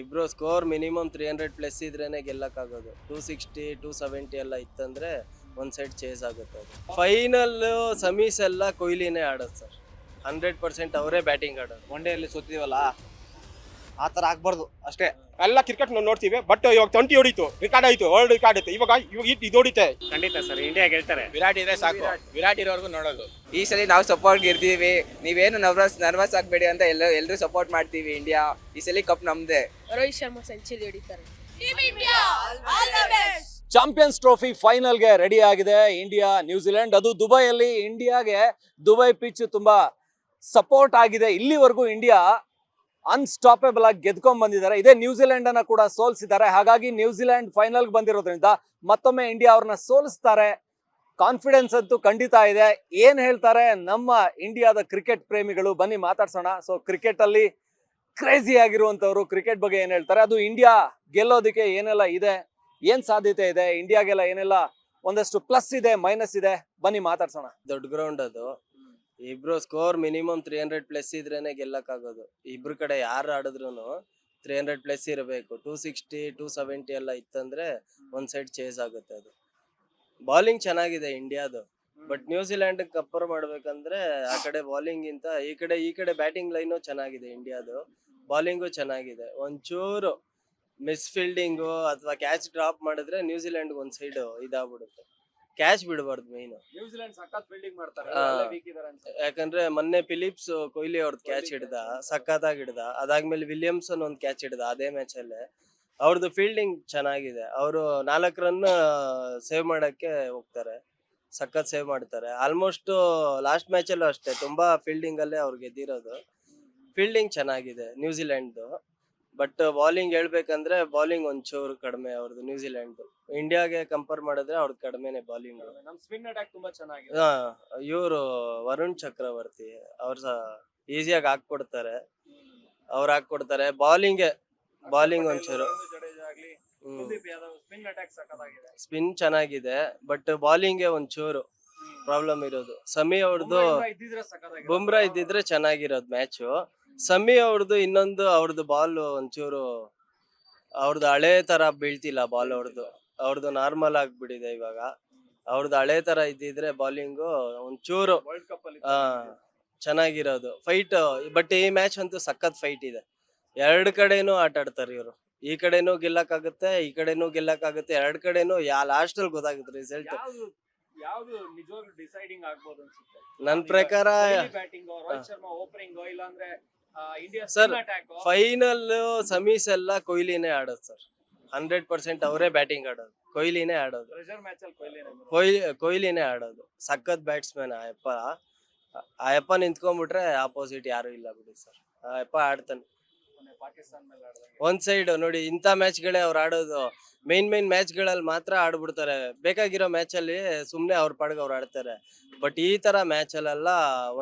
ಇಬ್ರು score minimum three hundred plus ಇದ್ರೇನೆ ಗೆಲ್ಲಕ್ಕಾಗೋದು. Two sixty two seventy ಎಲ್ಲ ಇತ್ತಂದ್ರೆ ಒಂದ್ ಸೈಡ್ ಚೇಸ್ ಆಗುತ್ತೆ ಫೈನಲ್ ಸಮೀಸ್ ಎಲ್ಲ ಕೊಹ್ಲಿನೇ ಆಡೋದು ಸರ್. ಹಂಡ್ರೆಡ್ ಪರ್ಸೆಂಟ್ ಅವರೇ ಬ್ಯಾಟಿಂಗ್ ಆಡೋದು. ಒನ್ ಡೇ ಅಲ್ಲಿ ಆ ಥರ ಆಗ್ಬಾರ್ದು ಅಷ್ಟೇ. ಎಲ್ಲ ಕ್ರಿಕೆಟ್ ನೋಡ್ತೀವಿ ಬಟ್ ಇವಾಗ ಟ್ವೆಂಟಿ ಹೊಡಿತು ರಿಕಾರ್ಡ್ ಆಯ್ತು ವರ್ಲ್ಡ್ ರಿಕಾರ್ಡ್ ಆಯ್ತು ಇವಾಗ ಇವಾಗ ಇಟ್ ಇದು ಹೊಡಿತೆ. ಖಂಡಿತ ಸರ್ ಇಂಡಿಯಾ ಹೇಳ್ತಾರೆ ವಿರಾಟ್ ಇದ್ರೆ ಸಾಕು ವಿರಾಟ್ ಇರೋರ್ಗು ನೋಡೋದು. ಈ ಸಲ ನಾವು ಸಪೋರ್ಟ್ ಇರ್ತೀವಿ ನೀವೇನು ನರ್ವಸ್ ನರ್ವಸ್ ಆಗಬೇಡಿ ಅಂತ ಎಲ್ಲ ಎಲ್ಲರೂ ಸಪೋರ್ಟ್ ಮಾಡ್ತೀವಿ ಇಂಡಿಯಾ ಈ ಸಲ ಕಪ್ ನಮ್ದೇ. ರೋಹಿತ್ ಶರ್ಮಾ ಸೆಂಚುರಿ ಹೊಡಿತಾರೆ. ಚಾಂಪಿಯನ್ಸ್ ಟ್ರೋಫಿ ಫೈನಲ್ಗೆ ರೆಡಿ ಆಗಿದೆ ಇಂಡಿಯಾ ನ್ಯೂಜಿಲೆಂಡ್ ಅದು ದುಬೈಯಲ್ಲಿ ಇಂಡಿಯಾಗೆ ದುಬೈ ಪಿಚ್ ತುಂಬಾ ಸಪೋರ್ಟ್ ಆಗಿದೆ. ಇಲ್ಲಿವರೆಗೂ ಇಂಡಿಯಾ ಅನ್ಸ್ಟಾಪೇಬಲ್ ಆಗಿ ಗೆದ್ಕೊಂಡ್ ಬಂದಿದ್ದಾರೆ. ಇದೇ ನ್ಯೂಜಿಲೆಂಡ್ ಅನ್ನ ಕೂಡ ಸೋಲ್ಸಿದ್ದಾರೆ. ಹಾಗಾಗಿ ನ್ಯೂಜಿಲೆಂಡ್ ಫೈನಲ್ ಬಂದಿರೋದ್ರಿಂದ ಮತ್ತೊಮ್ಮೆ ಇಂಡಿಯಾ ಅವ್ರನ್ನ ಸೋಲಿಸ್ತಾರೆ. ಕಾನ್ಫಿಡೆನ್ಸ್ ಅಂತೂ ಖಂಡಿತ ಇದೆ. ಏನ್ ಹೇಳ್ತಾರೆ? ನಮ್ಮ ಇಂಡಿಯಾದ ಕ್ರಿಕೆಟ್ ಪ್ರೇಮಿಗಳು, ಬನ್ನಿ ಮಾತಾಡ್ಸೋಣ. ಸೊ ಕ್ರಿಕೆಟ್ ಅಲ್ಲಿ ಕ್ರೇಜಿ ಆಗಿರುವಂತವ್ರು ಕ್ರಿಕೆಟ್ ಬಗ್ಗೆ ಏನ್ ಹೇಳ್ತಾರೆ? ಅದು ಇಂಡಿಯಾ ಗೆಲ್ಲೋದಕ್ಕೆ ಏನೆಲ್ಲ ಇದೆ? ಏನ್ ಸಾಧ್ಯತೆ ಇದೆ? ಇಂಡಿಯಾಗೆಲ್ಲ ಏನೆಲ್ಲ ಒಂದಷ್ಟು ಪ್ಲಸ್ ಇದೆ ಮೈನಸ್ ಇದೆ? ಬನ್ನಿ ಮಾತಾಡ್ಸೋಣ. ದೊಡ್ಡ ಗ್ರೌಂಡ್ ಅದು. ಇಬ್ರು score minimum three hundred plus ಇದ್ರೇನೆ ಗೆಲ್ಲಕ್ಕಾಗೋದು. ಇಬ್ರು ಕಡೆ ಯಾರು ಆಡಿದ್ರು ತ್ರೀ ಹಂಡ್ರೆಡ್ ಪ್ಲಸ್ ಇರಬೇಕು. ಟೂ ಸಿಕ್ಸ್ಟಿ ಟೂ ಸೆವೆಂಟಿ ಎಲ್ಲ ಇತ್ತಂದ್ರೆ ಒಂದ್ ಸೈಡ್ ಚೇಸ್ ಆಗುತ್ತೆ ಅದು. ಬಾಲಿಂಗ್ ಚೆನ್ನಾಗಿದೆ ಇಂಡಿಯಾದು ಬಟ್ ನ್ಯೂಜಿಲೆಂಡ್ ಕಂಪೇರ್ ಮಾಡ್ಬೇಕಂದ್ರೆ ಆ ಕಡೆ ಬಾಲಿಂಗ್ ಇಂತ ಈ ಕಡೆ ಈ ಕಡೆ ಬ್ಯಾಟಿಂಗ್ ಲೈನು ಚೆನ್ನಾಗಿದೆ ಇಂಡಿಯಾದು ಬಾಲಿಂಗು ಚೆನ್ನಾಗಿದೆ. ಒಂಚೂರು ಮಿಸ್ ಫೀಲ್ಡಿಂಗು ಅಥವಾ ಕ್ಯಾಚ್ ಡ್ರಾಪ್ ಮಾಡಿದ್ರೆ ನ್ಯೂಜಿಲೆಂಡ್ ಒಂದ್ ಸೈಡ್ ಇದಾಗ್ಬಿಡುತ್ತೆ. ಕ್ಯಾಚ್ ಬಿಡಬಾರ್ದು ಮೈನ್ ನ್ಯೂಜಿಲೆಂಡ್ ಸಖತ್ ಫೀಲ್ಡಿಂಗ್ ಮಾಡ್ತಾರೆ. ಹಾ. ಒಳ್ಳೆ weak ಇದಾರೆ ಅಂತ. ಯಾಕಂದ್ರೆ ಮೊನ್ನೆ ಫಿಲಿಪ್ಸ್ ಕೊಹ್ಲಿ ಅವ್ರದ್ದು ಕ್ಯಾಚ್ ಹಿಡ್ದ ಸಖತ್ತಾಗಿ ಹಿಡ್ದ. ಅದಾದ್ಮೇಲೆ ವಿಲಿಯಮ್ಸನ್ ಒಂದ್ ಕ್ಯಾಚ್ ಹಿಡ್ದ ಅದೇ ಮ್ಯಾಚ್ ಅಲ್ಲಿ. ಅವ್ರದ್ದು ಫೀಲ್ಡಿಂಗ್ ಚೆನ್ನಾಗಿದೆ. ಅವರು ನಾಲ್ಕು ರನ್ ಸೇವ್ ಮಾಡಕ್ಕೆ ಹೋಗ್ತಾರೆ. ಸಖತ್ ಸೇವ್ ಮಾಡ್ತಾರೆ. ಆಲ್ಮೋಸ್ಟ್ ಲಾಸ್ಟ್ ಮ್ಯಾಚ್ ಅಲ್ಲೂ ಅಷ್ಟೇ. ತುಂಬಾ ಫೀಲ್ಡಿಂಗ್ ಅಲ್ಲೇ ಅವ್ರು ಗೆದ್ದಿರೋದು. ಫೀಲ್ಡಿಂಗ್ ಚೆನ್ನಾಗಿದೆ ನ್ಯೂಜಿಲೆಂಡ್ದು ಬಟ್ ಬಾಲಿಂಗ್ ಹೇಳ್ಬೇಕಂದ್ರೆ ಬಾಲಿಂಗ್ ಒಂಚೂರು ಕಡಿಮೆ ಅವ್ರದ್ದು ನ್ಯೂಜಿಲೆಂಡ್ ಇಂಡಿಯಾಗೆ ಕಂಪೇರ್ ಮಾಡಿದ್ರೆ ಅವ್ರದ್ದು ಕಡಿಮೆನೆ ಬಾಲಿಂಗ್ ನಮ್ ಸ್ಪಿನ್ ಅಟ್ಯಾಕ್ ತುಂಬಾ ಚೆನ್ನಾಗಿದೆ. ಹಾ ಇವರು ವರುಣ್ ಚಕ್ರವರ್ತಿ ಅವ್ರ ಈಸಿಯಾಗಿ ಹಾಕ್ಕೊಡ್ತಾರೆ. ಅವ್ರು ಹಾಕ್ಕೊಡ್ತಾರೆ. ಬಾಲಿಂಗ್ ಬಾಲಿಂಗ್ ಒಂಚೂರು. ಸ್ಪಿನ್ ಚೆನ್ನಾಗಿದೆ ಬಟ್ ಬೌಲಿಂಗ್ ಒಂಚೂರು ಪ್ರಾಬ್ಲಮ್ ಇರೋದು. ಸಮಿ ಅವ್ರದ್ದು ಬುಮ್ರಾ ಇದ್ದಿದ್ರೆ ಚೆನ್ನಾಗಿರೋದು ಮ್ಯಾಚು ಸಮಿ ಅವ್ರದ್ದು ಇನ್ನೊಂದು ಅವ್ರದ್ದು ಬಾಲ್ ಒಂಚೂರು ಅವ್ರದ್ದು ಹಳೆ ತರ ಬೀಳ್ತಿಲ್ಲ ಬಾಲ್ ಅವ್ರದ್ದು ಅವ್ರದ್ದು ನಾರ್ಮಲ್ ಆಗ್ಬಿಟ್ಟಿದೆ ಇವಾಗ. ಅವ್ರದ್ದು ಹಳೆ ತರ ಇದ್ದಿದ್ರೆ ಬಾಲಿಂಗು ಒಂಚೂರು ಆ ಚೆನ್ನಾಗಿರೋದು. ಫೈಟ್ ಬಟ್ ಈ ಮ್ಯಾಚ್ ಅಂತೂ ಸಖತ್ ಫೈಟ್ ಇದೆ. ಎರಡು ಕಡೆನೂ ಆಟ ಆಡ್ತಾರೆ ಇವರು. ಈ ಕಡೆನೂ ಗೆಲ್ಲಕ್ಕಾಗುತ್ತೆ ಈ ಕಡೆನೂ ಗೆಲ್ಲಕ್ಕಾಗುತ್ತೆ ಎರಡ್ ಕಡೆನೂ ಯಾ ಲಾಸ್ಟ್ ಅಲ್ಲಿ ಗೊತ್ತಾಗುತ್ತೆ ರಿಸಲ್ಟ್ ಯಾವ್ದು ಯಾವ್ದು ನಿಜವಾಗ್ಲೂ ಡಿಸೈಡಿಂಗ್ ಆಗ್ಬೋದು ಅನ್ಸುತ್ತೆ? ನನ್ ಪ್ರಕಾರ ಬ್ಯಾಟಿಂಗ್ ರೋಹಿತ್ ಶರ್ಮಾ ಓಪನಿಂಗ್ ಇಲ್ಲಾಂದ್ರೆ ಅಟ್ಯಾಕ್ ಫೈನಲ್ ಸಮೀಸ್ ಎಲ್ಲ ಕೊಹ್ಲಿನೇ ಆಡೋದು ಸರ್ ಹಂಡ್ರೆಡ್ ಪರ್ಸೆಂಟ್ ಅವರೇ ಬ್ಯಾಟಿಂಗ್ ಆಡೋದು. ಕೊಹ್ಲಿನೇ ಆಡೋದು. ಕೊಹ್ಲಿ ಕೊಹ್ಲಿ ಕೊಹ್ಲಿನೇ ಆಡೋದು. ಸಖತ್ ಬ್ಯಾಟ್ಸ್ಮನ್ ಆಯಪ್ಪ. ಆಯಪ್ಪ ನಿಂತ್ಕೊಂಡ್ಬಿಟ್ರೆ ಆಪೋಸಿಟ್ ಯಾರು ಇಲ್ಲ ಬಿಡಿ ಸರ್ ಆಯಪ್ಪ ಆಡ್ತಾನೆ. ಪಾಕಿಸ್ತಾನ ಮೇಲೆ ಆಡ್ದಂಗೆ. ಒಂದ್ ಸೈಡ್ ನೋಡಿ ಇಂಥ ಮ್ಯಾಚ್ಗಳೇ ಅವ್ರು ಆಡೋದು. ಮೇನ್ ಮೇನ್ ಮ್ಯಾಚ್ ಮ್ಯಾಚ್ಗಳಲ್ಲಿ ಮಾತ್ರ ಆಡ್ಬಿಡ್ತಾರೆ. ಬೇಕಾಗಿರೋ ಮ್ಯಾಚ್ ಅಲ್ಲಿ ಸುಮ್ನೆ ಅವ್ರ ಪಾಡ್ಗೆ ಅವ್ರು ಆಡ್ತಾರೆ. ಬಟ್ ಈ ತರ ಮ್ಯಾಚ್ ಅಲ್ಲೆಲ್ಲ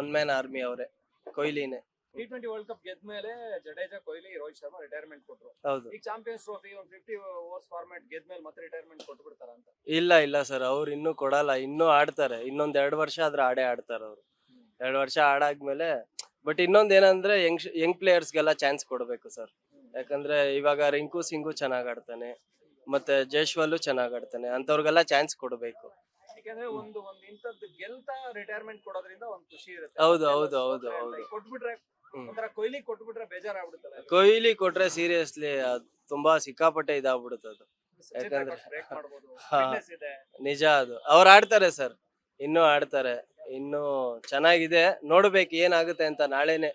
ಒನ್ ಮ್ಯಾನ್ ಆರ್ಮಿ ಅವರೇ ಕೊಹ್ಲಿನೇ. ಟಿ ಟ್ವೆಂಟಿ ವರ್ಲ್ಡ್ ಕಪ್ ಗೆದ್ಮೇಲೆ ಜಡೇಜಾ ಕೊಹ್ಲಿ ರೋಹಿತ್ ಶರ್ಮಾ ರಿಟೈರ್ಮೆಂಟ್ ಕೊಟ್ರು. ಹೌದು. ಈಗ ಚಾಂಪಿಯನ್ಸ್ ಟ್ರೋಫಿ ಒಂದು ಫಿಫ್ಟಿ ಓವರ್ಸ್ ಫಾರ್ಮ್ಯಾಟ್ ಗೆದ್ಮೇಲೆ ಮತ್ತೆ ರಿಟೈರ್ಮೆಂಟ್ ಕೊಟ್ಟು ಬಿಡ್ತಾರ ಅಂತ? ಇಲ್ಲ ಇಲ್ಲ ಸರ್ ಅವ್ರು ಇನ್ನೂ ಕೊಡಲ್ಲ. ಇನ್ನೂ ಆಡ್ತಾರೆ. ಇನ್ನೊಂದ್ ಎರಡು ವರ್ಷ ಆದ್ರೆ ಆಡೇ ಆಡ್ತಾರೆ ಅವ್ರು. ಎರಡು ವರ್ಷ ಆಡಾದ್ಮೇಲೆ ಬಟ್ ಇನ್ನೊಂದ್ ಏನಂದ್ರೆ ಯಂಗ್ ಯಂಗ್ ಪ್ಲೇಯರ್ಸ್ಗೆಲ್ಲ ಚಾನ್ಸ್ ಕೊಡ್ಬೇಕು ಸರ್ ಯಾಕಂದ್ರೆ ಇವಾಗ ರಿಂಕು ಸಿಂಗು ಚೆನ್ನಾಗ್ ಆಡ್ತಾನೆ. ಮತ್ತೆ ಜೈಶ್ವಾಲು ಚೆನ್ನಾಗ್ ಆಡ್ತಾನೆ. ಅಂತವ್ರಿಗೆಲ್ಲ ಚಾನ್ಸ್ ಕೊಡ್ಬೇಕು. ಯಾಕಂದ್ರೆ ಒಂದು ಒಂದು ಇಂಥದ್ದು ಗೆಲ್ತಾ ರಿಟೈರ್ಮೆಂಟ್ ಕೊಡೋದ್ರಿಂದ ಒಂದು ಖುಷಿ ಇರುತ್ತೆ. ಹೌದು, ಹೌದು, ಹೌದು, ಹೌದು. ಕೊಟ್ಬಿಟ್ರೆ. ಒಂಥರ ಕೊಹ್ಲಿ ಕೊಟ್ಬಿಟ್ರೆ ಬೇಜಾರಾಗ್ಬಿಡುತ್ತಲ್ಲ ಕೊಹ್ಲಿ ಕೊಟ್ರೆ ಸೀರಿಯಸ್ಲಿ ತುಂಬಾ ಸಿಕ್ಕಾಪಟ್ಟೆ ಇದಾಗ್ಬಿಡುತ್ತೆ ಅದು. ಯಾಕಂದ್ರೆ- ಹಾ. ನಿಜ ಅದು. ಅವ್ರು ಆಡ್ತಾರೆ ಸರ್. ಇನ್ನು ಆಡ್ತಾರೆ. ಇನ್ನು ಚೆನ್ನಾಗಿದೆ. ನೋಡ್ಬೇಕು ಏನಾಗುತ್ತೆ ಅಂತ ನಾಳೆನೆ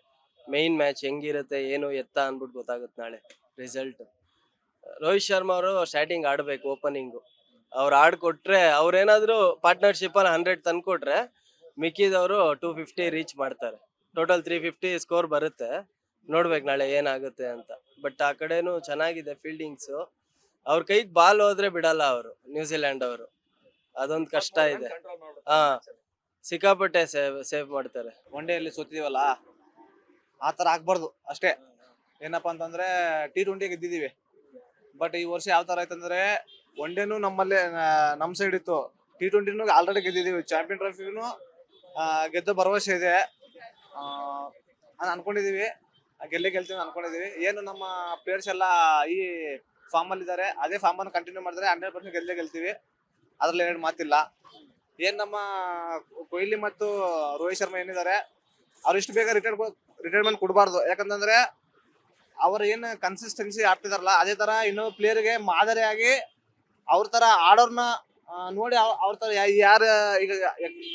ಮೈನ್ ಮ್ಯಾಚ್ ಹೆಂಗಿರುತ್ತೆ ಏನು ಎತ್ತ ಅನ್ಬಿಟ್ಟು ಗೊತ್ತಾಗುತ್ತೆ ನಾಳೆ ರಿಸಲ್ಟ್ ರೋಹಿತ್ ಶರ್ಮಾ ಅವರು ಸ್ಟಾರ್ಟಿಂಗ್ ಆಡ್ಬೇಕು ಓಪನಿಂಗ್ ಅವ್ರು ಆಡ್ಕೊಟ್ರೆ ಅವ್ರೇನಾದ್ರೂ ಪಾರ್ಟ್ನರ್ಶಿಪ್ ಅಲ್ಲಿ ಹಂಡ್ರೆಡ್ ತಂದ್ಕೊಟ್ರೆ ಮಿಕ್ಕಿದವರು ಟೂ ಫಿಫ್ಟಿ ರೀಚ್ ಮಾಡ್ತಾರೆ. ಟೋಟಲ್ ತ್ರೀ ಫಿಫ್ಟಿ ಸ್ಕೋರ್ ಬರುತ್ತೆ. ನೋಡ್ಬೇಕು ನಾಳೆ ಏನಾಗುತ್ತೆ ಅಂತ. ಬಟ್ ಆ ಕಡೆನೂ ಚೆನ್ನಾಗಿದೆ ಫೀಲ್ಡಿಂಗ್ಸ್ ಅವ್ರ ಕೈಗೆ ಬಾಲ್ ಹೋದ್ರೆ ಬಿಡಲ್ಲ ಅವರು ನ್ಯೂಜಿಲೆಂಡ್ ಅವರು. ಅದೊಂದು ಕಷ್ಟ ಇದೆ. ಹಾ. ಸಿಕ್ಕಾಪಟ್ಟೆ ಸೇವ್ ಸೇವ್ ಮಾಡ್ತಾರೆ. ಒನ್ ಡೇ ಅಲ್ಲಿ ಸೋತಿದೀವಲ್ಲ? ಆ ಥರ ಆಗ್ಬಾರ್ದು ಅಷ್ಟೇ. ಏನಪ್ಪಾ ಅಂತಂದ್ರೆ ಟಿ ಟ್ವೆಂಟಿ ಗೆದ್ದಿದೀವಿ. ಬಟ್ ಈ ವರ್ಷ ಯಾವ ತರ ಆಯ್ತಂದ್ರೆ ಒನ್ ಡೇನು ನಮ್ಮಲ್ಲೇ ನಮ್ಮ ನಮ್ ಸೈಡ್ ಇತ್ತು. ಟಿ ಟ್ವೆಂಟಿನೂ ಆಲ್ರೆಡಿ ಗೆದ್ದಿದೀವಿ. ಚಾಂಪಿಯನ್ ಟ್ರೋಫಿನು ಗೆದ್ದ ಭರವಸೆ ಇದೆ. ಅನ್- ಅನ್ಕೊಂಡಿದೀವಿ. ಗೆಲ್ಲೇ ಗೆಲ್ತೀವಿ ಅನ್ಕೊಂಡಿದೀವಿ. ಏನು ನಮ್ಮ ಪ್ಲೇಯರ್ಸ್ ಎಲ್ಲ ಈ ಫಾರ್ಮ್ ಅಲ್ಲಿ ಇದ್ದಾರೆ ಅದೇ ಫಾರ್ಮ್ ಅನ್ನು ಕಂಟಿನ್ಯೂ ಮಾಡಿದ್ರೆ ಹಂಡ್ರೆಡ್ ಪರ್ಸೆಂಟ್ ಗೆಲ್ಲೇ ಗೆಲ್ತೀವಿ. ಅದ್ರಲ್ಲಿ ಎರಡು ಮಾತಿಲ್ಲ. ಏನ್ ನಮ್ಮ ಕೊಹ್ಲಿ ಮತ್ತು ರೋಹಿತ್ ಶರ್ಮಾ ಏನಿದ್ದಾರೆ ಅವ್ರು ಇಷ್ಟು ಬೇಗ ರಿಟೈರ್ ರಿಟೈರ್ಮೆಂಟ್ ಕೊಡಬಾರ್ದು. ಯಾಕಂತಂದ್ರೆ ಅವ್ರ ಏನ್ ಕನ್ಸಿಸ್ಟೆನ್ಸಿ ಆಡ್ತಿದಾರಲ್ಲ, ಅದೇ ತರ ಇನ್ನೊಬ್ಬ ಪ್ಲೇಯರ್ಗೆ ಮಾದರಿಯಾಗಿ ಅವ್ರ ತರ ಆಡೋರ್ನ ನೋಡಿ ಅವ್- ಅವ್ರ ತರ ಯಾರ ಈಗ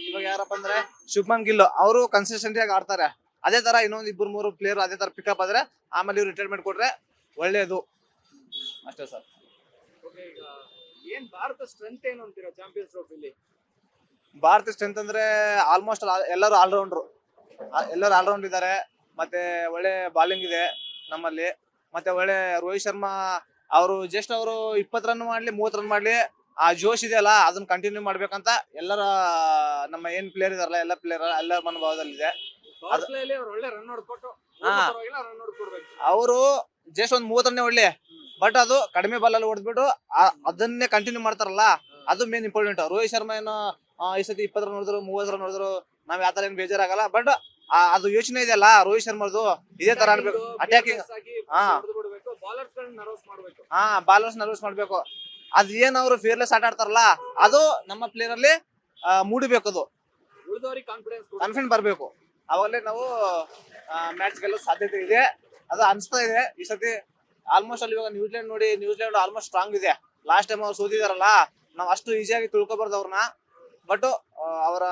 ಇವಾಗ ಯಾರಪ್ಪ ಅಂದ್ರೆ ಶುಭಮನ್ ಗಿಲ್ ಅವರು ಕನ್ಸಿಸ್ಟೆಂಟ್ ಆಗಿ ಆಡ್ತಾರೆ. ಅದೇ ತರ ಇನ್ನೊಂದ್ ಇಬ್ಬರು ಮೂರು ಪ್ಲೇಯರ್ ಅದೇ ತರ ಪಿಕಪ್ ಆದ್ರೆ ಆಮೇಲೆ ಇವ್ರು ರಿಟೈರ್ಮೆಂಟ್ ಕೊಟ್ರೆ ಒಳ್ಳೇದು. ಅಷ್ಟೇ ಸರ್ ಏನ್ ಭಾರತ ಸ್ಟ್ರೆಂತ್ ಏನು ಅಂತೀರಾ ಚಾಂಪಿಯನ್ಸ್ ಟ್ರೋಫಿಲಿ ಭಾರತ ಸ್ಟ್ರೆಂತ್ ಅಂದ್ರೆ ಆಲ್ಮೋಸ್ಟ್ ಎಲ್ಲರೂ ಆಲ್ರೌಂಡ್ರು ಎಲ್ಲರೂ ಆಲ್ರೌಂಡ್ ಇದ್ದಾರೆ ಮತ್ತೆ ಒಳ್ಳೆ ಬಾಲಿಂಗ್ ಇದೆ ನಮ್ಮಲ್ಲಿ. ಮತ್ತೆ ಒಳ್ಳೆ ರೋಹಿತ್ ಶರ್ಮಾ ಅವರು ಜಸ್ಟ್ ಅವರು ಇಪ್ಪತ್ತು ರನ್ ಮಾಡ್ಲಿ ಮೂವತ್ತು ರನ್ ಮಾಡ್ಲಿ ಆ ಜೋಶ್ ಇದೆಯಲ್ಲ ಅದನ್ನ ಕಂಟಿನ್ಯೂ ಮಾಡ್ಬೇಕಂತ ಎಲ್ಲರ ನಮ್ಮ ಏನ್ ಪ್ಲೇಯರ್ ಇದಾರಲ್ಲ ಎಲ್ಲ ಪ್ಲೇಯರ್ ಎಲ್ಲ ಮನೋಭಾವದಲ್ಲಿದೆ. ಇದೆ ಅವ್ರು ಜಸ್ಟ್ ಒಂದ್ ಮೂವತ್ತನೇ ಒಳ್ಳೆ ಬಟ್ ಅದು ಕಡಿಮೆ ಬಾಲಲ್ಲಿ ಹೊಡೆದ್ಬಿಟ್ಟು ಅದನ್ನೇ ಕಂಟಿನ್ಯೂ ಮಾಡ್ತಾರಲ್ಲ ಅದು ಮೇನ್ ಇಂಪಾರ್ಟೆಂಟ್ ರೋಹಿತ್ ಶರ್ಮಾ ಏನು ಈ ಸತಿ ಇಪ್ಪತ್ತರ ನೋಡಿದ್ರು ಮೂವತ್ತರ ನೋಡಿದ್ರು ನಾವ್ ಯಾವ ತರ ಏನ್ ಬೇಜಾರಾಗಲ್ಲ ಬಟ್ ಅದು ಯೋಚನೆ ಇದೆಯಲ್ಲ ರೋಹಿತ್ ಶರ್ಮಾದು ಇದೇ ತರ ಆಡ್ಬೇಕು ಅಟ್ಯಾಕಿಂಗ್ ಹಾ. ಹಾ ಬಾಲರ್ಸ್ ನರ್ವಸ್ ಮಾಡ್ಬೇಕು. ಅದ್ ಏನ್ ಅವ್ರು ಫಿಯರ್ಲೆಸ್ ಆಟ ಆಡ್ತಾರಲ್ಲ ಅದು ನಮ್ಮ ಪ್ಲೇಯರ್ ಅಲ್ಲಿ ಮೂಡಿಬೇಕು ಅದು. ಕಾನ್ಫಿಡೆನ್ಸ್ ಬರ್ಬೇಕು. ಅವಾಗಲೇ ನಾವು ಮ್ಯಾಚ್ ಗೆಲ್ಲೋ ಸಾಧ್ಯತೆ ಇದೆ. ಅದು ಅನ್ಸ್ತಾ ಇದೆ. ಈ ಸತಿ ಆಲ್ಮೋಸ್ಟ್ ಅಲ್ಲಿ ಇವಾಗ ನ್ಯೂಜಿಲೆಂಡ್ ನೋಡಿ ನ್ಯೂಜಿಲೆಂಡ್ ಆಲ್ಮೋಸ್ಟ್ ಸ್ಟ್ರಾಂಗ್ ಇದೆ. ಲಾಸ್ಟ್ ಟೈಮ್ ಅವ್ರು ಸೋತಿದಾರಲ್ಲ ನಾವು ಅಷ್ಟು ಈಸಿಯಾಗಿ ತಿಳ್ಕೊಬಾರ್ದು ಅವ್ರನ್ನ. ಬಟ್ ಅವರ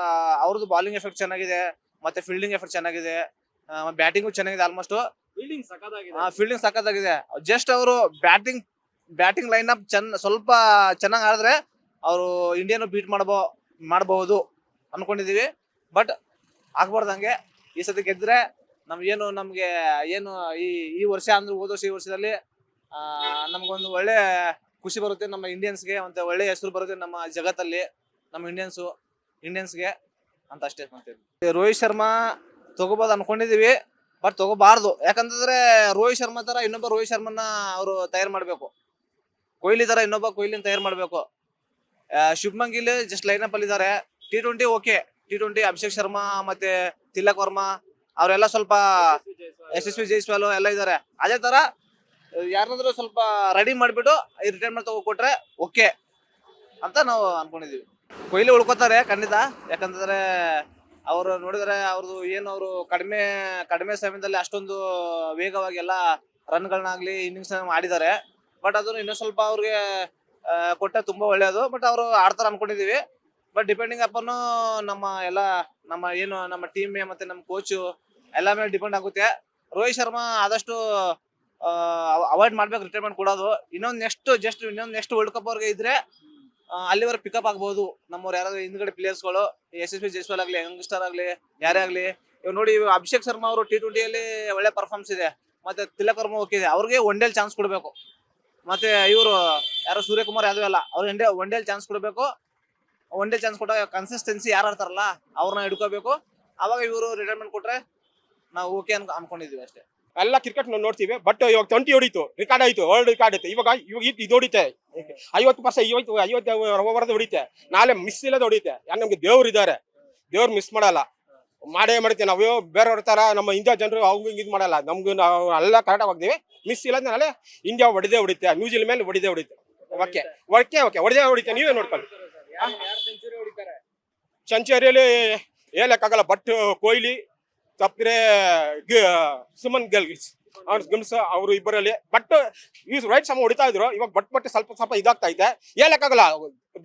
ಅವ್ರದ್ದು ಬಾಲಿಂಗ್ ಎಫೆಕ್ಟ್ ಚೆನ್ನಾಗಿದೆ ಮತ್ತೆ ಫೀಲ್ಡಿಂಗ್ ಎಫೆಕ್ಟ್ ಚೆನ್ನಾಗಿದೆ ಬ್ಯಾಟಿಂಗು ಚೆನ್ನಾಗಿದೆ ಆಲ್ಮೋಸ್ಟ್ ಫೀಲ್ಡಿಂಗ್ ಸಖತ್ತಾಗಿದೆ. ಫೀಲ್ಡಿಂಗ್ ಸಖತ್ತಾಗಿದೆ. ಜಸ್ಟ್ ಅವರು ಬ್ಯಾಟಿಂಗ್ ಬ್ಯಾಟಿಂಗ್ ಲೈನ್ ಅಪ್ ಚೆನ್ನ ಸ್ವಲ್ಪ ಚೆನ್ನಾಗಿ ಆಡಿದ್ರೆ ಅವರು ಇಂಡಿಯಾನು ಬೀಟ್ ಮಾಡಬೋ, ಮಾಡಬಹುದು ಅನ್ಕೊಂಡಿದೀವಿ. ಬಟ್ ಆಗ್ಬಾರ್ದಂಗೆ ಈ ಸತಿ ಗೆದ್ರೆ ನಮ್ಗೇನು ನಮಗೆ, ಏನು ಈ ಈ ವರ್ಷ ಅಂದ್ರೆ ಹೋದ ವರ್ಷ ಈ ವರ್ಷದಲ್ಲಿ ನಮಗೊಂದು ಒಳ್ಳೆ ಖುಷಿ ಬರುತ್ತೆ ನಮ್ಮ ಇಂಡಿಯನ್ಸ್ಗೆ ಮತ್ತೆ ಒಳ್ಳೆ ಹೆಸರು ಬರುತ್ತೆ ನಮ್ಮ ಜಗತ್ತಲ್ಲಿ, ನಮ್ಮ ಇಂಡಿಯನ್ಸು ಇಂಡಿಯನ್ಸ್ಗೆ ಅಂತ ಅಷ್ಟೇ ಮಾಡ್ತೀವಿ ರೋಹಿತ್ ಶರ್ಮಾ ತಗೋಬೋದು ಅನ್ಕೊಂಡಿದೀವಿ ಬಟ್ ತಗೋಬಾರ್ದು. ಯಾಕಂತಂದ್ರೆ ರೋಹಿತ್ ಶರ್ಮಾ ತರ ಇನ್ನೊಬ್ಬ ರೋಹಿತ್ ಶರ್ಮನ ಅವರು ತಯಾರು ಮಾಡ್ಬೇಕು. ಕೊಹ್ಲಿ ತರ ಇನ್ನೊಬ್ಬ ಕೊಹ್ಲಿನ ತಯಾರು ಮಾಡ್ಬೇಕು? Shubman Gill just line up ಅಲ್ಲಿ ಇದಾರೆ. T twenty okay T twenty Abhishek Sharma ಮತ್ತೆ ತಿಲಕ್ ವರ್ಮಾ, ಅವರೆಲ್ಲ ಸ್ವಲ್ಪ ಯಶಸ್ವಿ ಜೈಸ್ವಾಲ್ ಎಲ್ಲ ಇದಾರೆ. ಅದೇ ತರ ಯಾರನ್ನಾದ್ರೂ ಸ್ವಲ್ಪ ರೆಡಿ ಮಾಡ್ಬಿಟ್ಟು ರಿಟೈರ್ಮೆಂಟ್ ತಗೋ ಕೊಟ್ರೆ ಓಕೆ ಅಂತ ನಾವು ಅನ್ಕೊಂಡಿದೀವಿ. ಕೊಹ್ಲಿ ಉಳ್ಕೋತಾರೆ ಖಂಡಿತ. ಯಾಕಂತಂದ್ರೆ ಅವರು ನೋಡಿದ್ರೆ ಅವ್ರದ್ದು ಏನು ಅವರು ಕಡಿಮೆ ಕಡಿಮೆ ಸಮಯದಲ್ಲಿ ಅಷ್ಟೊಂದು ವೇಗವಾಗಿ ಎಲ್ಲ ರನ್ಗಳನ್ನಾಗ್ಲಿ ಇನ್ನಿಂಗ್ಸ್ ಮಾಡಿದ್ದಾರೆ. ಬಟ್ ಅದನ್ನು ಇನ್ನೂ ಸ್ವಲ್ಪ ಅವ್ರಿಗೆ ಕೊಟ್ಟೆ ತುಂಬಾ ಒಳ್ಳೆಯದು. ಬಟ್ ಅವರು ಆಡ್ತಾರೆ ಅನ್ಕೊಂಡಿದೀವಿ. ಬಟ್ ಡಿಪೆಂಡಿಂಗ್ ಅಪ್ಪನ್ ನಮ್ಮ ಎಲ್ಲ, ನಮ್ಮ ಏನು, ನಮ್ಮ ಟೀಮ್ ಮತ್ತೆ ನಮ್ಮ ಕೋಚು ಎಲ್ಲ ಮೇಲೆ ಡಿಪೆಂಡ್ ಆಗುತ್ತೆ. ರೋಹಿತ್ ಶರ್ಮಾ ಆದಷ್ಟು ಅವಾಯ್ಡ್ ಮಾಡ್ಬೇಕು ರಿಟೈರ್ಮೆಂಟ್ ಕೊಡೋದು. ಇನ್ನೊಂದು ನೆಕ್ಸ್ಟ್ ಜಸ್ಟ್ ಇನ್ನೊಂದು ನೆಕ್ಸ್ಟ್ ವರ್ಲ್ಡ್ ಕಪ್ ಅವ್ರಿಗೆ ಇದ್ರೆ ಅಲ್ಲಿವರೆಗೆ ಪಿಕಪ್ ಆಗ್ಬೋದು. ನಮ್ಮವ್ರು ಯಾರಾದ್ರೂ ಹಿಂದ್ಗಡೆ ಪ್ಲೇಯರ್ಸ್ಗಳು ಎಸ್ ಎಸ್ ಬಿ ಜೈಸ್ವಾಲ್ ಆಗಲಿ, ಯಂಗ್ಸ್ಟರ್ ಆಗಲಿ, ಯಾರೇ ಆಗಲಿ. ಇವ್ ನೋಡಿ ಅಭಿಷೇಕ್ ಶರ್ಮಾ ಅವರು ಟಿ ಟ್ವೆಂಟಿಯಲ್ಲಿ ಒಳ್ಳೆ ಪರ್ಫಾರ್ಮೆನ್ಸ್ ಇದೆ. ಮತ್ತೆ ತಿಲಕ್ ವರ್ಮ ಇದೆ. ಅವ್ರಿಗೆ ಒನ್ ಚಾನ್ಸ್ ಕೊಡಬೇಕು. ಮತ್ತೆ ಇವರು ಯಾರೋ ಸೂರ್ಯಕುಮಾರ್ ಯಾದವ್ ಅಲ್ಲ ಅವ್ರು ಡೇ ಒನ್ ಡೇಲ್ ಚಾನ್ಸ್ ಕೊಡಬೇಕು. ಒನ್ ಡೇ ಚಾನ್ಸ್ ಕೊಟ್ಟಾಗ ಕನ್ಸಿಸ್ಟೆನ್ಸಿ ಯಾರು ಆಡ್ತಾರಲ್ಲ, ಅವ್ರನ್ನ ಹಿಡ್ಕೋಬೇಕು. ಅವಾಗ ಇವರು ರಿಟೈರ್ಮೆಂಟ್ ಕೊಟ್ರೆ ನಾವು ಓಕೆ ಅನ್ಕೊ, ಅನ್ಕೊಂಡಿದೀವಿ ಅಷ್ಟೇ. ಎಲ್ಲ ಕ್ರಿಕೆಟ್ ನೋಡ್ತೀವಿ ಬಟ್ ಇವಾಗ ಟ್ವೆಂಟಿ ಹೊಡಿತು ರಿಕಾರ್ಡ್ ಆಯ್ತು ವರ್ಲ್ಡ್ ರಿಕಾರ್ಡ್ ಆಯ್ತು. ಇವಾಗ ಇವಾಗ ಇದು- ಹೊಡಿತೆ. ಐವತ್ತು ಪರ್ಸೆಂಟ್ ಐವತ್ತು ಐವತ್ತು ಓವರ್ದು ಹೊಡಿತೆ. ನಾಳೆ ಮಿಸ್ ಇಲ್ಲದ ಹೊಡಿತೆ. ಯಾಕೆ ನಮ್ಗೆ ದೇವ್ರು ಇದ್ದಾರೆ ದೇವ್ರು ಮಿಸ್ ಮಾಡಲ್ಲ. ಮಾಡೇ ಮಾಡ್ತೀವಿ ನಾವು. ಬೇರೆಯವ್ರ ಥರ ನಮ್ಮ ಇಂಡಿಯಾ ಜನರು ಅವ್ಗೆ ಹಿಂಗೆ ಇದು ಮಾಡಲ್ಲ. ನಮ್ಗೆ ನಾವು ಎಲ್ಲ ಕರೆಕ್ಟ್ ಹೋಗ್ತೀವಿ. ಮಿಸ್ ಇಲ್ಲ ನಾಳೆ ಇಂಡಿಯಾ ಹೊಡೆದೇ ಹೊಡಿತೆ ನ್ಯೂಜಿಲೆಂಡ್ ಮೇಲೆ ಹೊಡೆದೇ ಹೊಡಿತೆ ಓಕೆ ಓಕೆ ಓಕೆ ಹೊಡೆದೇ ಹೊಡಿತೆ ನೀವೇ ನೋಡ್ಕೊಳ್ಳಿ. ಸೆಂಚುರಿಯಲ್ಲಿ ಹೇಳಕ್ಕಾಗಲ್ಲ ಬಟ್ ಕೊಹ್ಲಿ ತಪ್ಪಿದ್ರೆ ಸುಮನ್ ಗಿಲ್ಸ್ ಅವ್ರ ಗಮ್ಸ್ ಅವರು ಇಬ್ಬರಲ್ಲಿ. ಬಟ್ ಈ ರೈಟ್ ಸಮ ಹೊಡಿತಾ ಇದ್ರು. ಇವಾಗ ಬಟ್ ಬಟ್ ಸ್ವಲ್ಪ ಸ್ವಲ್ಪ ಇದಾಗ್ತಾ ಐತೆ. ಹೇಳಕ್ಕಾಗಲ್ಲ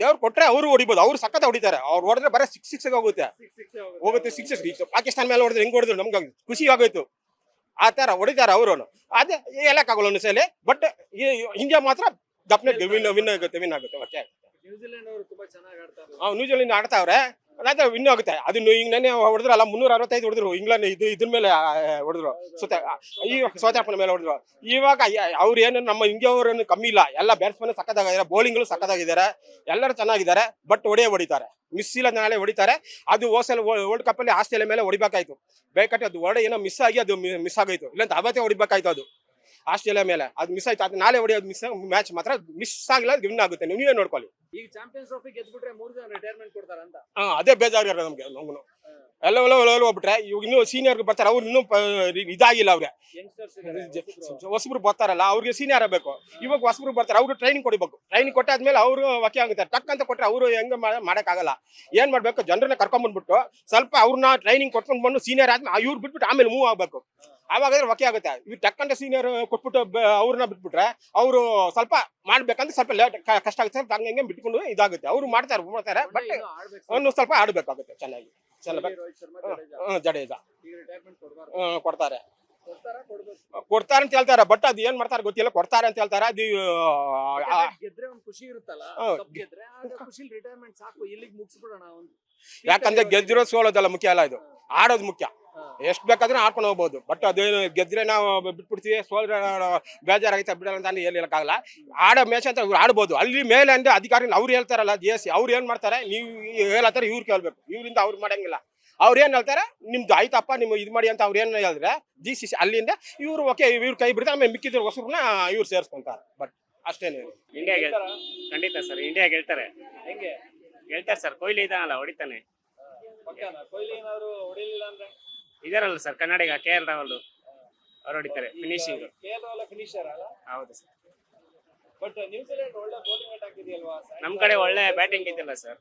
ದೇವ್ರು ಕೊಟ್ರೆ ಅವರು ಹೊಡಿಬೋದು. ಅವ್ರು ಸಖತ್ ಹೊಡಿತಾರೆ. ಅವ್ರು ಹೊಡೆದ್ರೆ ಬರೀ ಸಿಕ್ಸ್ ಸಿಕ್ಸ್ ಹೋಗುತ್ತೆ. ಹೋಗುತ್ತೆ. ಸಿಕ್ಸ್ ಸಿಕ್ಸ್ ಪಾಕಿಸ್ತಾನ ಮೇಲೆ ಹೊಡೆದ್ರೆ ಹೆಂಗ್ ಹೊಡೆದ್ರು? ನಮ್ಗೆ ಖುಷಿ ಆಗೋಯ್ತು. ಆ ತರ ಹೊಡಿತಾರೆ ಅವರು ಅದೇ ಹೇಳಕ್ಕಾಗಲ್ಲ ಒಂದ್ಸಲಿ ಬಟ್ ಇಂಡಿಯಾ ಮಾತ್ರ ದಪ್ಪನೆ ವಿನ್ ವಿನ್ ಆಗುತ್ತೆ ವಿನ್ ಆಗುತ್ತೆ. ಓಕೆ ನ್ಯೂಜಿಲೆಂಡ್ ಅವರು ತುಂಬಾ ಚೆನ್ನಾಗಿ ಆಡ್ತಾರೆ ಅವ್ನು ನ್ಯೂಜಿಲೆಂಡ್ ಆಡ್ತಾವ್ರೆ. ಅದಾದ್ರೆ ವಿನ್ ಆಗುತ್ತೆ. ಅದು ಈಗ ನೆನೆ ಹೊಡೆದ್ರಲ್ಲ ಮುನ್ನೂರ ಅರವತ್ತೈದು ಹೊಡೆದ್ರು. ಇಂಗ್ಲೆಂಡ್ ಇದು, ಇದ್ರ ಮೇಲೆ ಹೊಡೆದ್ರು. ಸುತ್ತ ಈ ಸೌತ್ ಮೇಲೆ ಹೊಡೆದ್ರು. ಇವಾಗ ಅವ್ರು ಏನು, ನಮ್ಮ ಇಂಡಿಯಾ ಅವರೇನು ಕಮ್ಮಿ ಇಲ್ಲ. ಎಲ್ಲ ಬ್ಯಾಟ್ಸ್ಮನ್ ಸಕ್ಕತ್ತಾಗಿದ್ದಾರೆ ಬೌಲಿಂಗ್ಗಳು ಸಕ್ಕತ್ತಾಗಿದ್ದಾರೆ ಎಲ್ಲರೂ ಚೆನ್ನಾಗಿದ್ದಾರೆ ಬಟ್ ಹೊಡೆಯೇ ಹೊಡಿತಾರೆ. ಮಿಸ್ ಇಲ್ಲ ನಾಳೆ ಹೊಡಿತಾರೆ. ಅದು ಹೋಸಲ್ ವರ್ಲ್ಡ್ ಕಪ್ ಅಲ್ಲಿ ಆಸ್ಟ್ರೇಲಿಯಾ ಮೇಲೆ ಹೊಡಿಬೇಕಾಯ್ತು. ಬೇಕಾದ್ರೆ ಅದು ಹೊಡೆ ಏನೋ ಮಿಸ್ ಆಗಿ ಅದು ಮಿಸ್ ಆಗೋಯ್ತು. ಇಲ್ಲಂತ ಅವತ್ತೇ ಹೊಡಿಬೇಕಾಯ್ತು ಅದು. ಆಸ್ಟ್ರೇಲಿಯಾ ಮೇಲೆ. ಅದು ಮಿಸ್ ಆಯ್ತು. ಅದು ನಾಳೆ ಹೊಡೆಯೋದು ಮಿಸ್ ಮ್ಯಾಚ್ ಮಾತ್ರ ಮಿಸ್ ಆಗಿಲ್ಲ ವಿನ್ ಆಗುತ್ತೆ. ನೀವೇ ನೋಡ್ಕೊಳ್ಳಿ. ಈಗ ಚಾಂಪಿಯನ್ಸ್ ಟ್ರೋಫಿ ಗೆದ್ಬಿಟ್ರೆ ಮೂರು ಜನ ರಿಟೈರ್ಮೆಂಟ್ ಕೊಡ್ತಾರ ಅಂತ? ಹಾ ಅದೇ ಬೇಜಾರು ನಮ್ಗೆ ನಮಗೂ ಎಲ್ಲ ಎಲ್ಲ ಎಲ್ಲ ಹೋಗ್ಬಿಟ್ರೆ ಇವಾಗ ಇನ್ನೂ ಸೀನಿಯರ್ ಬರ್ತಾರೆ ಅವ್ರು ಇನ್ನೂ ಇದಾಗಿಲ್ಲ ಅವ್ರೆ. ಹೊಸಬ್ರು. ಬರ್ತಾರಲ್ಲ ಅವ್ರಿಗೆ ಸೀನಿಯರ್ ಆಗಬೇಕು. ಇವಾಗ ಹೊಸಬ್ರು ಬರ್ತಾರೆ ಅವ್ರು ಟ್ರೈನಿಂಗ್ ಕೊಡಬೇಕು. ಟ್ರೈನಿಂಗ್ ಕೊಟ್ಟಾದ್ಮೇಲೆ ಅವರು ವಕಿ ಆಗುತ್ತೆ. ಟಕ್ ಅಂತ ಕೊಟ್ರೆ ಅವರು ಹೆಂಗ ಮಾಡೋಕ್ಕಾಗಲ್ಲ. ಏನ್ ಮಾಡ್ಬೇಕು? ಜನರನ್ನ ಕರ್ಕೊಂಡ್ಬಂದ್ಬಿಟ್ಟು ಸ್ವಲ್ಪ ಅವ್ರನ್ನ ಟ್ರೈನಿಂಗ್ ಕೊಟ್ಕೊಂಡು ಬಂದು ಸೀನಿಯರ್ ಆದ್ಮೇಲೆ ಇವ್ರು ಬಿಟ್ಬಿಟ್ಟು ಆಮೇಲೆ ಮೂವ್ ಆಗ್ಬೇಕು. ಆವಾಗಾದ್ರೆ ಓಕೆ ಆಗುತ್ತೆ. ಇವ್ರು ಟಕ್ಕಂಡ ಸೀನಿಯರ್ ಕೊಟ್ಬಿಟ್ಟು ಅವ್ರನ್ನ ಬಿಟ್ಬಿಟ್ರೆ ಅವರು ಸ್ವಲ್ಪ ಮಾಡ್ಬೇಕಂದ್ರೆ ಸ್ವಲ್ಪ ಲೇಟ್ ಕಷ್ಟ ಆಗುತ್ತೆ ಸ್ವಲ್ಪ ಹಂಗೆ ಹಂಗೆ ಬಿಟ್ಕೊಂಡು ಇದಾಗುತ್ತೆ. ಅವ್ರು ಮಾಡ್ತಾರೆ ಮಾಡ್ತಾರೆ ಬಟ್ ಒಂದು ಸ್ವಲ್ಪ ಆಡ್ಬೇಕಾಗುತ್ತೆ ಚೆನ್ನಾಗಿ. ಚೆನ್ನಾಗಿ ಜಡೇಜಾ. ಕೊಡ್ತಾರೆ. ಕೊಡ್ತಾರೆ ಅಂತ ಹೇಳ್ತಾರೆ ಬಟ್ ಅದು ಏನ್ ಮಾಡ್ತಾರೆ ಗೊತ್ತಿಲ್ಲ ಕೊಡ್ತಾರೆ ಅಂತ ಹೇಳ್ತಾರೆ ಅದು ಖುಷಿ ಇರುತ್ತಲ್ಲ ಖುಷಿ ರಿಟೈರ್ಮೆಂಟ್ ಸಾಕು ಇಲ್ಲಿಗೆ ಮುಗಿಸ್ಬಿಡೋಣ ಯಾಕಂದ್ರೆ ಗೆದ್ದಿರೋ ಸೋಲೋದಲ್ಲ ಮುಖ್ಯ ಅಲ್ಲ ಇದು. ಆಡೋದು ಮುಖ್ಯ. ಎಷ್ಟು ಬೇಕಾದ್ರೂ ಆಡ್ಕೊಂಡು ಹೋಗ್ಬೋದು. ಬಟ್ ಅದೇನು ಗೆದ್ರೆ ನಾವು ಬಿಟ್ಬಿಡ್ತೀವಿ ಸೋಲ್ರೆ ಬೇಜಾರಾಗೈತೆ ಬಿಡಲ್ಲ ಅಂತ ಹೇಳಕ್ಕಾಗಲ್ಲ. ಆಡೋ ಮ್ಯಾಚ್ ಅಂತ ಇವ್ರು ಆಡ್ಬೋದು. ಅಲ್ಲಿ ಮೇಲೆ ಅಂದ್ರೆ ಅಧಿಕಾರಿ ಅವ್ರು ಹೇಳ್ತಾರಲ್ಲ ಜಿ ಎಸ್ ಅವ್ರು ಏನ್ ಮಾಡ್ತಾರೆ ನೀವು ಹೇಳತ್ತಾರೆ ಇವ್ರು ಕೇಳ್ಬೇಕು. ಇವ್ರಿಂದ ಅವ್ರು ಮಾಡಂಗಿಲ್ಲ. ಅವ್ರು ಏನ್ ಹೇಳ್ತಾರೆ ನಿಮ್ದು ಆಯ್ತಪ್ಪ ನಿಮ್ ಇದು ಮಾಡಿ ಅಂತ ಅವ್ರು ಏನು ಹೇಳಿದ್ರೆ ಜಿ ಸಿ ಅಲ್ಲಿಂದ ಇವರು ಓಕೆ ಇವ್ರು ಕೈ ಬಿಡ್ತಾರೆ ಆಮೇಲೆ ಮಿಕ್ಕಿದ್ರು ಹೊಸಬ್ರನ್ನ ಇವ್ರು ಸೇರಿಸ್ಕೊಂತಾರೆ. ಬಟ್ ಅಷ್ಟೇನೆ ಇಂಡಿಯಾ ಖಂಡಿತ ಸರ್ ಇಂಡಿಯಾ ಹೇಳ್ತಾರೆ. ಹೆಂಗೆ? ಗೆಲ್ತಾರೆ ಸರ್, ಕೊಹ್ಲಿ ಇದಾನಲ್ಲ, ಹೊಡಿತಾನೆ. ಕೊಹ್ಲಿ ಹೊಡಿಲಿಲ್ಲ ಅಂದ್ರೆ ಇದಾರಲ್ಲ ಸರ್, ಕನ್ನಡಿಗ ಕೆ ಎಲ್ ರಾಹುಲ್. ಅವ್ರು ಹೊಡಿತಾರೆ ಫಿನಿಶಿಂಗ್ ಫಿನಿಶರ್ ಅಲ್ಲ ಹೌದು ಸರ್. ಬಟ್ ನ್ಯೂಜಿಲೆಂಡ್ ಒಳ್ಳೆ ಕಡೆ ಒಳ್ಳೆ ಬ್ಯಾಟಿಂಗ್ ಇದೆಯಲ್ಲ ಸರ್.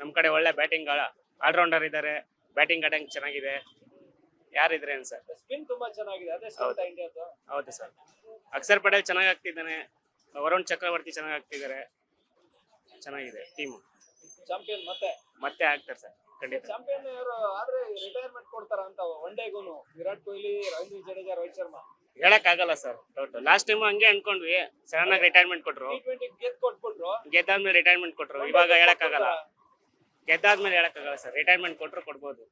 ನಮ್ ಕಡೆ ಒಳ್ಳೆ ಬ್ಯಾಟಿಂಗ್ ಆಲ್ರೌಂಡರ್ ಇದ್ದಾರೆ ಬ್ಯಾಟಿಂಗ್ ಅಟ್ಯಾಕ್ ಚೆನ್ನಾಗಿದೆ. ಯಾರಿದ್ರೆ ಸರ್? ಸ್ಪಿನ್ ತುಂಬಾ ಚೆನ್ನಾಗಿದೆ ಅದೇ ಹೌದು ಸರ್. ಅಕ್ಷರ್ ಪಟೇಲ್ ಚೆನ್ನಾಗಿ ಆಗ್ತಿದ್ದಾನೆ. ವರುಣ್ ಚಕ್ರವರ್ತಿ ಚೆನ್ನಾಗಿ ಆಗ್ತಿದ್ದಾರೆ ಚೆನ್ನಾಗಿದೆ ಟೀಮು ಚಾಂಪಿಯನ್ ಮತ್ತೆ. ಮತ್ತೆ ಆಗ್ತಾರೆ ಸರ್ ಖಂಡಿತ. ಚಾಂಪಿಯನ್ ಇವರು ಆದ್ರೆ ರಿಟೈರ್ಮೆಂಟ್ ಕೊಡ್ತಾರ ಅಂತ ಒನ್ ಡೇಗೂನು ವಿರಾಟ್ ಕೊಹ್ಲಿ ರವೀಂದ್ರ ಜಡೇಜಾ ರೋಹಿತ್ ಶರ್ಮಾ. ಹೇಳಕ್ ಆಗಲ್ಲ ಸರ್ ಡೌಟ್ ಲಾಸ್ಟ್ ಟೈಮ್ ಹಂಗೆ ಅನ್ಕೊಂಡ್ವಿ ಸಡನ್ ಆಗಿ ರಿಟೈರ್ಮೆಂಟ್ ಕೊಟ್ರು. ಟಿ ಟ್ವೆಂಟಿ ಗೆದ್ ಕೊಟ್ಬಿಟ್ರು. ಗೆದ್ದಾದ್ಮೇಲೆ ರಿಟೈರ್ಮೆಂಟ್ ಕೊಟ್ರು ಇವಾಗ ಹೇಳಕ್ ಆಗಲ್ಲ ಗೆದ್ದಾದ್ಮೇಲೆ ಹೇಳಕ್ ಆಗಲ್ಲ ಸರ್ ರಿಟೈರ್ಮೆಂಟ್ ಕೊಟ್ರು ಕೊಡ್ಬೋದು.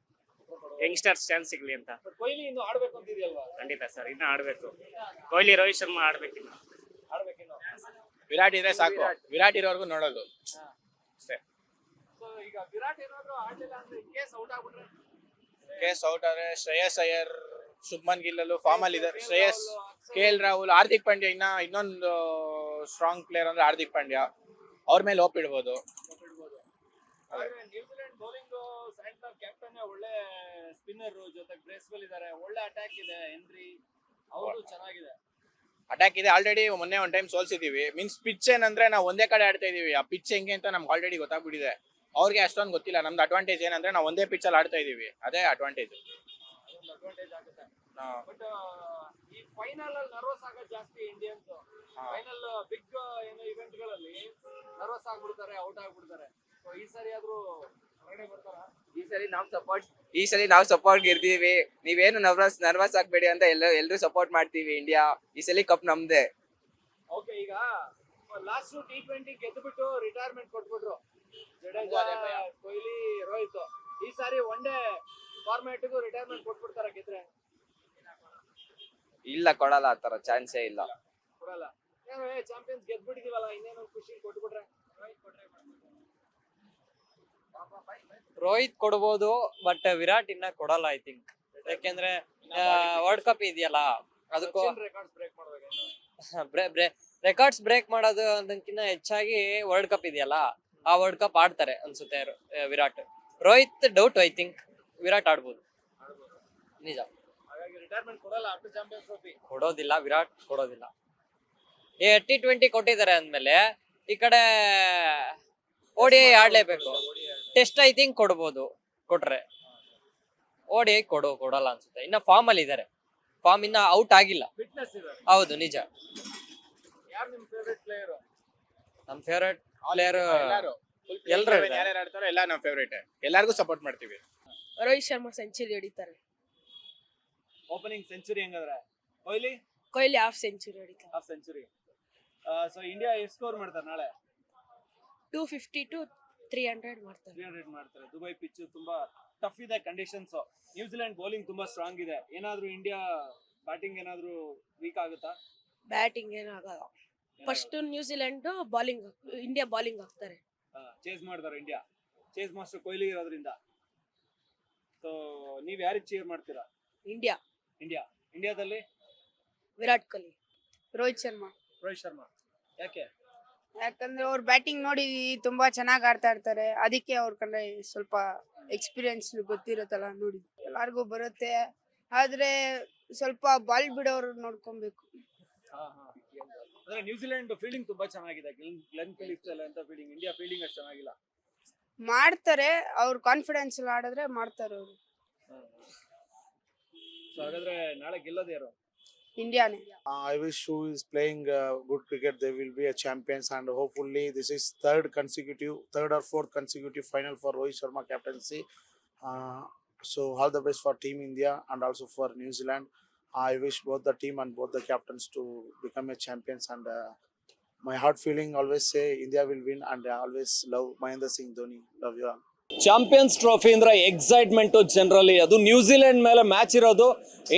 ಯಂಗ್ಸ್ಟರ್ಸ್ ಚಾನ್ಸ್ ಸಿಗ್ಲಿ ಅಂತ. ಬಟ್ ಕೊಹ್ಲಿ ಇನ್ನು ಆಡ್ಬೇಕು ಅಂತಿದೆಯಲ್ವಾ? ಖಂಡಿತ ಸರ್ ಇನ್ನ ಆಡ್ಬೇಕು. ಕೊಹ್ಲಿ ರೋಹಿತ್ ಶರ್ಮಾ ಆಡ್ಬೇಕು ಇನ್ನು. ಆಡ್ಬೇಕಿನ್ನು ವಿರಾಟ್ ಇದ್ರೆ ಸಾಕು. ವಿರಾಟ್ ಇರೋವರೆಗೂ ನೋಡೋದು. ಸೊ ಈಗ ವಿರಾಟ್ ಏನಾದ್ರು ಆಡ್ಲಿಲ್ಲ ಅಂದ್ರೆ ಕೇಸ್ ಔಟ್ ಆಗ್ಬಿಟ್ರೆ? ಕೇಸ್ ಔಟ್ ಆದ್ರೆ ಶ್ರೇಯಸ್ ಅಯ್ಯರ್ ಶುಭ್ಮನ್ ಗಿಲ್ ಅಲ್ಲೂ ಫಾರ್ಮ್ ಅಲ್ಲಿ ಇದ್ದಾರೆ. ಶ್ರೇಯಸ್ ಕೆ ಎಲ್ ರಾಹುಲ್ ಹಾರ್ದಿಕ್ ಪಾಂಡ್ಯ ಇನ್ನ ಇನ್ನೊಂದು ಸ್ಟ್ರಾಂಗ್ ಪ್ಲೇಯರ್ ಅಂದ್ರೆ ಹಾರ್ದಿಕ್ ಪಾಂಡ್ಯ. ಅವ್ರ ಮೇಲೆ ಹೋಪ್ ಇಡ್ಬೋದು. New Zealand bowling centre captain ಒಳ್ಳೆ ಸ್ಪಿನ್ನರ್ ಜೊತೆಗೆ ಬ್ರೇಸ್ವೆಲ್ ಇದ್ದಾರೆ ಒಳ್ಳೆ ಅಟ್ಯಾಕ್ ಇದೆ ಹೆನ್ರಿ ಅವರು ಚೆನ್ನಾಗಿದೆ. ಅಟ್ಯಾಕ್ ಇದೆ. ಆಲ್ರೆಡಿ ಮೊನ್ನೆ ಒಂದ್ ಟೈಮ್ ಸೋಲ್ಸಿದೀವಿ. ಮೀನ್ಸ್ ಪಿಚ್ ಏನಂದ್ರೆ ನಾವು ಒಂದೇ ಕಡೆ ಆಡ್ತಾ ಇದೀವಿ. ಆ ಪಿಚ್ ಹೆಂಗೆ ಅಂತ ನಮ್ಗೆ ಆಲ್ರೆಡಿ ಗೊತ್ತಾಗ್ಬಿಟ್ಟಿದೆ. ಅವ್ರಿಗೆ ಅಷ್ಟೊಂದು ಗೊತ್ತಿಲ್ಲ. ನಮ್ದು ಅಡ್ವಾಂಟೇಜ್ ಏನಂದ್ರೆ ನಾವು ಒಂದೇ ಪಿಚ್ ಅಲ್ಲಿ ಆಡ್ತಾ ಇದೀವಿ. ಅದೇ ಅಡ್ವಾಂಟೇಜ್ ಒಂದು ಅಡ್ವಾಂಟೇಜ್ ಆಗುತ್ತೆ ಬಟ್ ಈ ಫೈನಲ್ ಅಲ್ಲಿ ನರ್ವಸ್ ಆಗೋದು ಜಾಸ್ತಿ ಇಂಡಿಯನ್ಸ್ ಫೈನಲ್ ಬಿಗ್ ಏನೋ ಇವೆಂಟ್ಗಳಲ್ಲಿ ನರ್ವಸ್ ಆಗ್ಬಿಡ್ತಾರೆ ಔಟ್ ಆಗ್ಬಿಡ್ತಾರೆ. ಸೊ ಈ ಸರಿ ಆದ್ರೂ ಹೊರಗಡೆ ಬರ್ತಾರ? ಈ ಸಲ ನಾವು ಸಪೋರ್ಟ್ ಈ ಸರಿ ನಾವು ಸಪೋರ್ಟ್ ಇರ್ತೀವಿ ನೀವೇನು ನರ್ವಸ್ ನರ್ವಸ್ ಆಗ್ಬೇಡಿ ಅಂತ ಎಲ್ಲ ಎಲ್ಲರೂ ಸಪೋರ್ಟ್ ಮಾಡ್ತೀವಿ ಇಂಡಿಯಾ ಈ ಸಲ ಕಪ್ ನಮ್ದೇ. ಓಕೆ ಈಗ ಲಾಸ್ಟ್ ಟಿ ಟ್ವೆಂಟಿ ಗೆದ್ದುಬಿಟ್ಟು ರಿಟೈರ್ಮೆಂಟ್ ಕೊಟ್ಬಿಟ್ರು. ಜಡೇಜಾ ಕೊಹ್ಲಿ ರೋಹಿತ್ ಈ ಸಾರಿ ಒನ್ ಡೇ ಫಾರ್ಮ್ಯಾಟ್ಗೂ ರಿಟೈರ್ಮೆಂಟ್ ಕೊಟ್ಬಿಡ್ತಾರ ಗೆದ್ರೆ? ಇಲ್ಲ ಕೊಡಲ್ಲ ಆ ತರ ಚಾನ್ಸೇ ಇಲ್ಲ. ಕೊಡಲ್ಲ. ಏನೋ ಏ ಚಾಂಪಿಯನ್ಸ್ ಗೆದ್ಬಿಟ್ಟಿದೀವಲ್ಲ ಇನ್ನೇನು ಖುಷಿ ಕೊಟ್ಬಿಟ್ರೆ? ರೋಹಿತ್ ಕೊಡ್ಬೋದು ಬಟ್ ವಿರಾಟ್ ಇನ್ನ ಕೊಡಲ್ಲ ಐ ಥಿಂಕ್ ಯಾಕೆಂದ್ರೆ ವರ್ಲ್ಡ್ ಕಪ್ ಇದೆಯಲ್ಲ ಅದಕ್ಕೂ ರೆಕಾರ್ಡ್ಸ್ ಬ್ರೇಕ್ ಮಾಡ್ಬೇಕು ರೆಕಾರ್ಡ್ಸ್ ಬ್ರೇಕ್ ಮಾಡೋದು ಅದಕ್ಕಿಂತ ಹೆಚ್ಚಾಗಿ ವರ್ಲ್ಡ್ ಕಪ್ ಇದೆಯಲ್ಲ. ಆ ವರ್ಲ್ಡ್ ಕಪ್ ಆಡ್ತಾರೆ ಅನ್ಸುತ್ತೆ rho- Virat. Rohit doubt I think Virat ಆಡ್ಬೋದು. ನಿಜ. ಹಾಗಾಗಿ ರಿಟೈರ್ಮೆಂಟ್ ಕೊಡಲ್ಲ ಅಷ್ಟು ಚಾಂಪಿಯನ್ಸ್ ಟ್ರೋಫಿ ಕೊಡೋದಿಲ್ಲ ವಿರಾಟ್ ಕೊಡೋದಿಲ್ಲ. ಏ ಟಿ ಟ್ವೆಂಟಿ ಕೊಟ್ಟಿದ್ದಾರೆ ಅಂದ್ಮೇಲೆ ಈ ಕಡೆ ಓಡಿ ಆಡ್ಲೇಬೇಕು. ಟೆಸ್ಟ್ ಐ ಥಿಂಕ್ ಕೊಡ್ಬೋದು ಕೊಟ್ರೆ. ಓಡಿ ಕೊಡು ಕೊಡಲ್ಲ ಅನ್ಸುತ್ತೆ. ಇನ್ನ ಫಾರ್ಮ್ ಅಲ್ಲಿ ಇದಾರೆ. ಫಾರ್ಮ್ ಇನ್ನ ಔಟ್ ಆಗಿಲ್ಲ. ಫಿಟ್ನೆಸ್ ಹೌದು ನಿಜ. ಯಾರು ನಿಮ್ ಫೇವರೇಟ್ ಪ್ಲೇಯರ್ ನಮ್ ಫೇವ್ರೆಟ್ ಪ್ಲೇಯರ್ ಎಲ್ಲರೂ ಯಾರ್ಯಾರು. ಆಡ್ತಾರೋ ಎಲ್ಲ ನಮ್ಮ ಫೇವ್ರೇಟ್ ಎಲ್ಲರಿಗೂ ಸಪೋರ್ಟ್ ಮಾಡ್ತೀವಿ. ರೋಹಿತ್ ಶರ್ಮಾ ಸೆಂಚುರಿ ಹೊಡಿತಾರೆ. ಓಪನಿಂಗ್ ಸೆಂಚುರಿ ಹೆಂಗಂದ್ರೆ? ಕೊಹ್ಲಿ? ಕೊಹ್ಲಿ ಹಾಫ್ ಸೆಂಚುರಿ ಹೊಡಿತಾರೆ. ಹಾಫ್ ಸೆಂಚುರಿ ಸೊ ಇಂಡಿಯಾ ಎಷ್ಟು ಸ್ಕೋರ್ ಮಾಡ್ತಾರೆ ನಾಳೆ? Two fifty to three hundred ಮಾಡ್ತಾರೆ. ತ್ರೀ ಹಂಡ್ರೆಡ್ ಮಾಡ್ತಾರೆ. ದುಬೈ ಪಿಚ್ ತುಂಬಾ ಟಫ್ ಇದೆ ಕಂಡೀಷನ್ಸ್ ನ್ಯೂಜಿಲೆಂಡ್ ಬೌಲಿಂಗ್ ತುಂಬಾ ಸ್ಟ್ರಾಂಗ್ ಇದೆ. ಏನಾದ್ರೂ ಇಂಡಿಯಾ ಬ್ಯಾಟಿಂಗ್ ಏನಾದ್ರೂ ವೀಕ್ ಆಗುತ್ತಾ? ಬ್ಯಾಟಿಂಗ್ ಏನಾಗಲ್ಲ. First New Zealand bowling India bowling ಹಾಕ್ತಾರೆ. ಚೇಸ್ ಮಾಡ್ತಾರೆ ಇಂಡಿಯಾ. ಚೇಸ್ ಮಾಸ್ಟರ್ ಕೊಹ್ಲಿ ಇರೋದ್ರಿಂದ. ಸೊ ನೀವ್ ಯಾರಿಗೆ ಚೇರ್ ಮಾಡ್ತೀರಾ? ಇಂಡಿಯಾ. ಇಂಡಿಯಾ. ಇಂಡಿಯಾದಲ್ಲಿ? ವಿರಾಟ್ ಕೊಹ್ಲಿ ರೋಹಿತ್ ಶರ್ಮಾ. ರೋಹಿತ್ ಶರ್ಮಾ. ಯಾಕೆ? ಯಾಕಂದ್ರೆ ಅವ್ರ ಬ್ಯಾಟಿಂಗ್ ನೋಡಿ ತುಂಬಾ ಚೆನ್ನಾಗಿ ಆಡ್ತಾ ಇರ್ತಾರೆ. ಅದಕ್ಕೆ ಅವ್ರ ಕಂಡ್ರೆ ಸ್ವಲ್ಪ ಎಕ್ಸ್ಪೀರಿಯನ್ಸ್ ಗೊತ್ತಿರುತ್ತಲ್ಲ ನೋಡಿ. ಎಲ್ಲಾರ್ಗೂ ಬರುತ್ತೆ. ಆದ್ರೆ ಸ್ವಲ್ಪ ಬಾಲ್ ಬಿಡೋರು ನೋಡ್ಕೊಬೇಕು. ಅಂದ್ರೆ ನ್ಯೂಜಿಲೆಂಡ್ ಫೀಲ್ಡಿಂಗ್ ತುಂಬಾ ಚೆನ್ನಾಗಿದೆ ಗ್ಲೆನ್ ಫಿಲಿಪ್ಸ್ ಎಲ್ಲ ಅಂತ ಫೀಲ್ಡಿಂಗ್ ಇಂಡಿಯಾ ಫೀಲ್ಡಿಂಗ್ ಅಷ್ಟು ಚೆನ್ನಾಗಿಲ್ಲ ಮಾಡ್ತಾರೆ ಅವ್ರ ಕಾನ್ಫಿಡೆನ್ಸ್ ಅಲ್ಲಿ ಆಡಿದ್ರೆ ಮಾಡ್ತಾರೆ ಅವರು ಸೊ ಹಾಗಾದ್ರೆ ನಾಳೆ ಗೆಲ್ಲೋದು ಯಾರು ಇಂಡಿಯಾನೇ I I wish who is playing cricket good cricket, they will be a champions, and hopefully this is third consecutive, third or fourth consecutive final for Rohit Sharma captaincy. The so all the best for Team India and also for New Zealand. I wish both the team and both the captains to become a champions. And uh, my heart feeling always say India will win, and I always love Mahendra Singh Dhoni. Love you all. Champions trophy ಅಂದ್ರೆ excitement generally ಅದು New Zealand ಮೇಲೆ match ಇರೋದು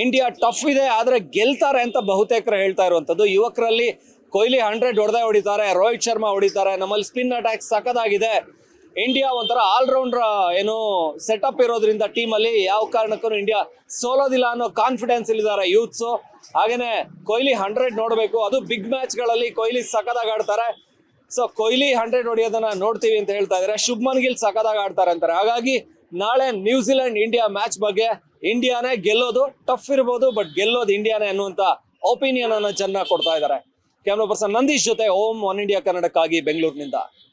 India tough ಇದೆ ಆದ್ರೆ ಗೆಲ್ತಾರೆ ಅಂತ ಬಹುತೇಕರು ಹೇಳ್ತಾ ಇರುವಂತದ್ದು ಯುವಕರಲ್ಲಿ ಕೊಹ್ಲಿ ಹಂಡ್ರೆಡ್ ಹೊಡೆದೇ ಹೊಡಿತಾರೆ ರೋಹಿತ್ ಶರ್ಮಾ ಹೊಡಿತಾರೆ ನಮ್ಮಲ್ಲಿ ಸ್ಪಿನ್ ಅಟ್ಯಾಕ್ ಸಖತ್ತಾಗಿದೆ ಇಂಡಿಯಾ ಒಂಥರ ಆಲ್ರೌಂಡರ್ ಏನು ಸೆಟಪ್ ಇರೋದ್ರಿಂದ ಟೀಮಲ್ಲಿ ಯಾವ ಕಾರಣಕ್ಕೂ ಇಂಡಿಯಾ ಸೋಲೋದಿಲ್ಲ ಅನ್ನೋ ಕಾನ್ಫಿಡೆನ್ಸ್ ಇಲ್ಲಿದ್ದಾರೆ ಯೂತ್ಸು ಹಾಗೇನೆ ಕೊಹ್ಲಿ ಹಂಡ್ರೆಡ್ ನೋಡಬೇಕು. ಅದು ಬಿಗ್ ಮ್ಯಾಚ್ಗಳಲ್ಲಿ ಕೊಹ್ಲಿ ಸಖತ್ತಾಗಿ ಆಡ್ತಾರೆ. ಸೊ ಕೊಹ್ಲಿ ಹಂಡ್ರೆಡ್ ಹೊಡಿಯೋದನ್ನ ನೋಡ್ತೀವಿ ಅಂತ ಹೇಳ್ತಾ ಇದಾರೆ ಶುಭ್ಮನ್ ಗಿಲ್ ಸಖತ್ತಾಗಿ ಆಡ್ತಾರೆ ಅಂತಾರೆ. ಹಾಗಾಗಿ ನಾಳೆ ನ್ಯೂಜಿಲೆಂಡ್ ಇಂಡಿಯಾ ಮ್ಯಾಚ್ ಬಗ್ಗೆ ಇಂಡಿಯಾನೇ ಗೆಲ್ಲೋದು ಟಫ್ ಇರ್ಬೋದು ಬಟ್ ಗೆಲ್ಲೋದು ಇಂಡಿಯಾನೇ ಅನ್ನುವಂತ ಒಪಿನಿಯನ್ ಅನ್ನು ಚೆನ್ನಾಗಿ ಕೊಡ್ತಾ ಇದ್ದಾರೆ. ಕ್ಯಾಮ್ರಾ ಪರ್ಸನ್ ನಂದೀಶ್ ಜೊತೆ ಓಂ ಒನ್ ಇಂಡಿಯಾ ಕನ್ನಡಕ್ಕಾಗಿ ಬೆಂಗಳೂರಿನಿಂದ.